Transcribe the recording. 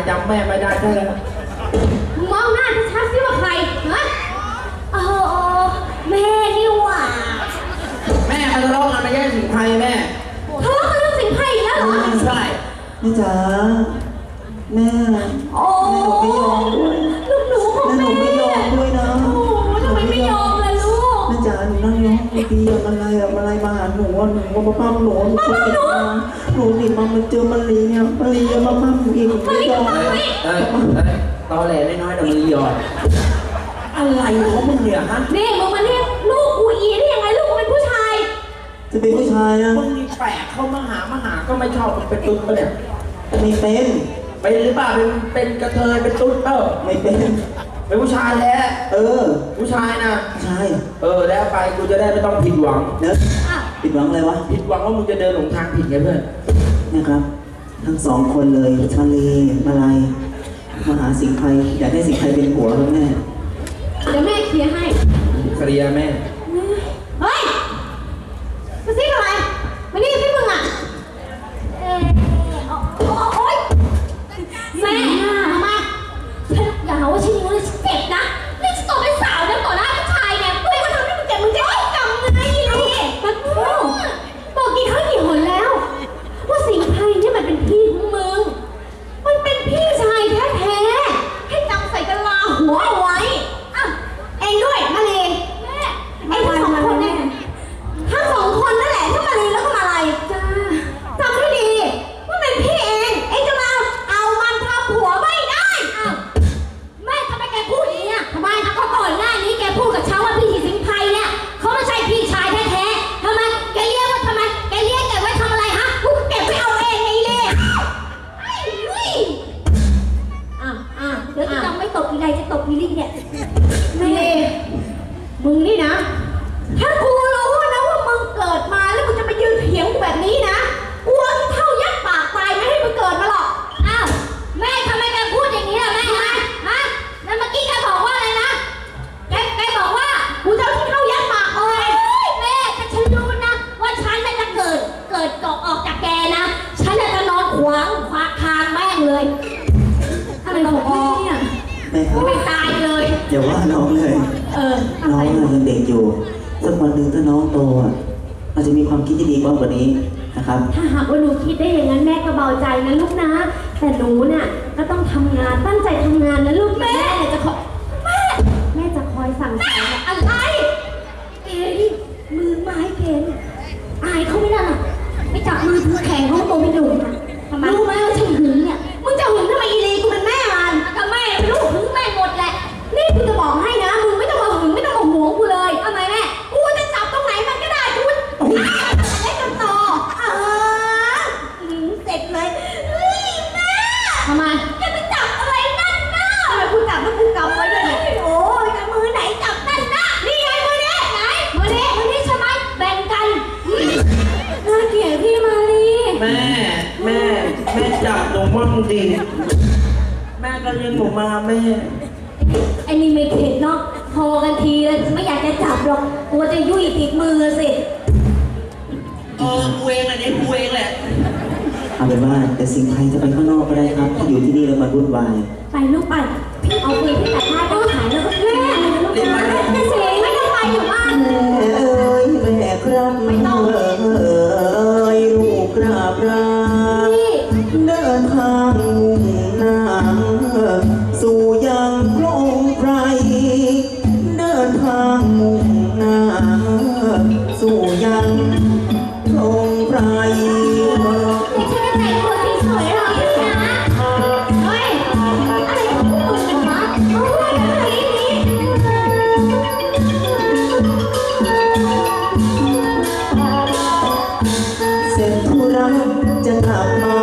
ผู้ชายจำแม่ไม่ได้ใช่แล้วมึงมองหน้าชัดๆสิว่าใครฮะโอ้แม่นี่หว่าแม่มันทะเลาะกันไม่ใช่สิงไทยแม่ทะเลาะกันเรื่องสิงไพรอีกแล้วเหรอ ใช่แม่จ๋าแม่ โอ้แม่หนูไม่ยอมด้วย ลูกหนูของแม่ หนูนั่องไห้ดีอะอะไรอะอะไรมาหาหนูอะหนูว่ามาปั้มหนูหนูติดมาหนูติดมามันเจอมารีเนี่ยมารีจะมาปั้มหนูอีกหนูไม่ยอมเอ้ยเอ้ยเอ้ยตอแหลน้อยแต่มือยอดอะไรของมึงเนี่ยฮะนี่มึงมาเรียกลูกกูอีได้ยังไงลูกกูเป็นผู้ชาย จะเป็นผู้ชายนะมึงนี่แปลกเข้ามาหามาหาก็ไม่ชอบมึงเป็นตุ๊ดปะเนี่ยไม่เป็นเป็นหรือเปล่าเป็นเป็นกระเทยเป็นตุ๊ดเปล่าไม่เป็น เป็นผู้ชายแท้ เออ ผู้ชายนะ ใช่เออ แล้วไปกูจะได้ไม่ต้องผิดหวัง เนอะอะผิดหวังอะไรวะผิดหวังว่ามึงจะเดินหลงทางผิดไงเพื่อน นะครับ ทั้งสองคนเลยมารีมาลายมาหาสิงห์ไพรอยากได้สิงห์ไพรเป็นผัวครับแม่ เดี๋ยวแม่เคลียร์ให้ เคลียร์แม่ ไม่ตายเลย อย่าว่าน้องเลย เออน้องยังเด็กอยู่สักวันหนึ่งถ้าน้องโตอะอาจจะมีความคิดที่ดีกว่านี้นะครับ ถ้าหากว่าหนูคิดได้อย่างนั้นแม่ก็เบาใจนะลูกนะ แต่หนูน่ะก็ต้องทำงานตั้งใจทำงานนะลูก แม่จับหนูมั่งดิแม่ก็เลี้ยงหนูมาแม่ ไอ้นี่ไม่เข็ดเนาะพอกันทีเลยไม่อยากจะจับหรอกกลัวจะยุ่ยติดมือสิ เออกูเองแหละเนี่ยกูเองแหละเอาเป็นว่าแต่สิงห์ไพรจะไปข้างนอกก็ได้ครับถ้าอยู่ที่นี่แล้วมาวุ่นวาย ไปลูกไปพี่เอาปืนที่ตัดหน้ จะกลับมา